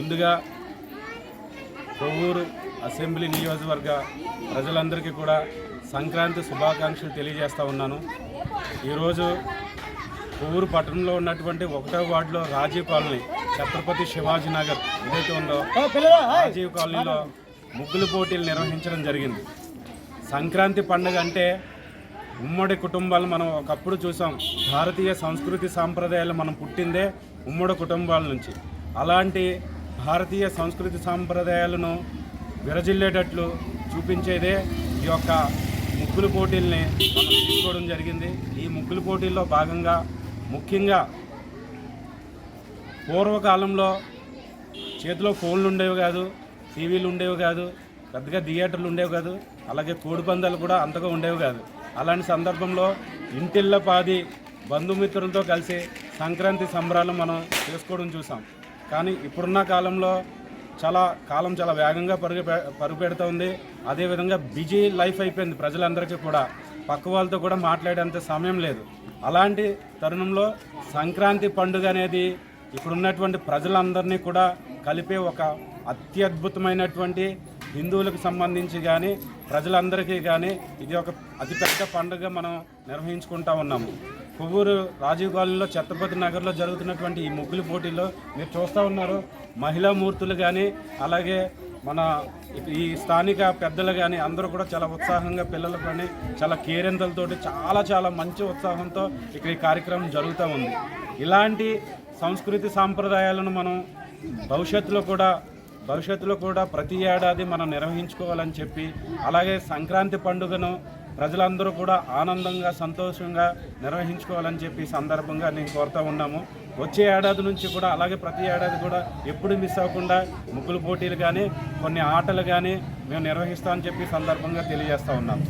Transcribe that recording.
ముందుగా కొవ్వూరు అసెంబ్లీ నియోజకవర్గ ప్రజలందరికీ కూడా సంక్రాంతి శుభాకాంక్షలు తెలియజేస్తా ఉన్నాను. ఈరోజు కొవ్వూరు పట్టణంలో ఉన్నటువంటి ఒకటో వార్డులో రాజీవ్ కాలనీ ఛత్రపతి శివాజీ నగర్ ఏదైతే ఉందో రాజీవ్ కాలనీలో ముగ్గులు పోటీలు నిర్వహించడం జరిగింది. సంక్రాంతి పండుగ అంటే ఉమ్మడి కుటుంబాలు మనం ఒకప్పుడు చూసాం. భారతీయ సంస్కృతి సాంప్రదాయాలు మనం పుట్టిందే ఉమ్మడి కుటుంబాల నుంచి. అలాంటి భారతీయ సంస్కృతి సాంప్రదాయాలను విరజిల్లేటట్లు చూపించేదే ఈ యొక్క ముగ్గులు పోటీల్ని మనం తీసుకోవడం జరిగింది. ఈ ముగ్గులు పోటీల్లో భాగంగా ముఖ్యంగా పూర్వకాలంలో చేతిలో ఫోన్లు ఉండేవి కాదు టీవీలు ఉండేవి కాదు పెద్దగా థియేటర్లు ఉండేవి కాదు అలాగే కోడిపందాలు కూడా అంతగా ఉండేవి కాదు. అలాంటి సందర్భంలో ఇంటిళ్ళ పాది బంధుమిత్రులతో కలిసి సంక్రాంతి సంబరాలు మనం చేసుకోవడం చూసాం. కానీ ఇప్పుడున్న కాలంలో చాలా కాలం చాలా వేగంగా పరుగు పరుగు పెడుతూ ఉంది అదేవిధంగా బిజీ లైఫ్ అయిపోయింది ప్రజలందరికీ కూడా. పక్క వాళ్ళతో కూడా మాట్లాడేంత సమయం లేదు. అలాంటి తరుణంలో సంక్రాంతి పండుగ అనేది ఇప్పుడున్నటువంటి ప్రజలందరినీ కూడా కలిపే ఒక అత్యద్భుతమైనటువంటి హిందువులకు సంబంధించి కానీ ప్రజలందరికీ కానీ ఇది ఒక అతిపెద్ద పండుగ మనం నిర్వహించుకుంటా ఉన్నాము. కొవ్వూరు రాజీవ్ కాలనీలో ఛత్రపతి నగర్లో జరుగుతున్నటువంటి ఈ ముగ్గులు పోటీలో మీరు చూస్తూ ఉన్నారు. మహిళా మూర్తులు కానీ అలాగే మన ఈ స్థానిక పెద్దలు కానీ అందరూ కూడా చాలా ఉత్సాహంగా పిల్లలు కానీ చాలా కేరింతలతోటి చాలా చాలా మంచి ఉత్సాహంతో ఇక్కడ ఈ కార్యక్రమం జరుగుతూ ఉంది. ఇలాంటి సంస్కృతి సాంప్రదాయాలను మనం భవిష్యత్తులో కూడా భవిష్యత్తులో కూడా ప్రతి ఏడాది మనం నిర్వహించుకోవాలని చెప్పి అలాగే సంక్రాంతి పండుగను ప్రజలందరూ కూడా ఆనందంగా సంతోషంగా నిర్వహించుకోవాలని చెప్పి సందర్భంగా నేను కోరుతా ఉన్నాము. వచ్చే ఏడాది నుంచి కూడా అలాగే ప్రతి ఏడాది కూడా ఎప్పుడు మిస్ అవ్వకుండా ముగ్గులు పోటీలు కానీ కొన్ని ఆటలు కానీ మేము నిర్వహిస్తామని చెప్పి సందర్భంగా తెలియజేస్తూ ఉన్నాము.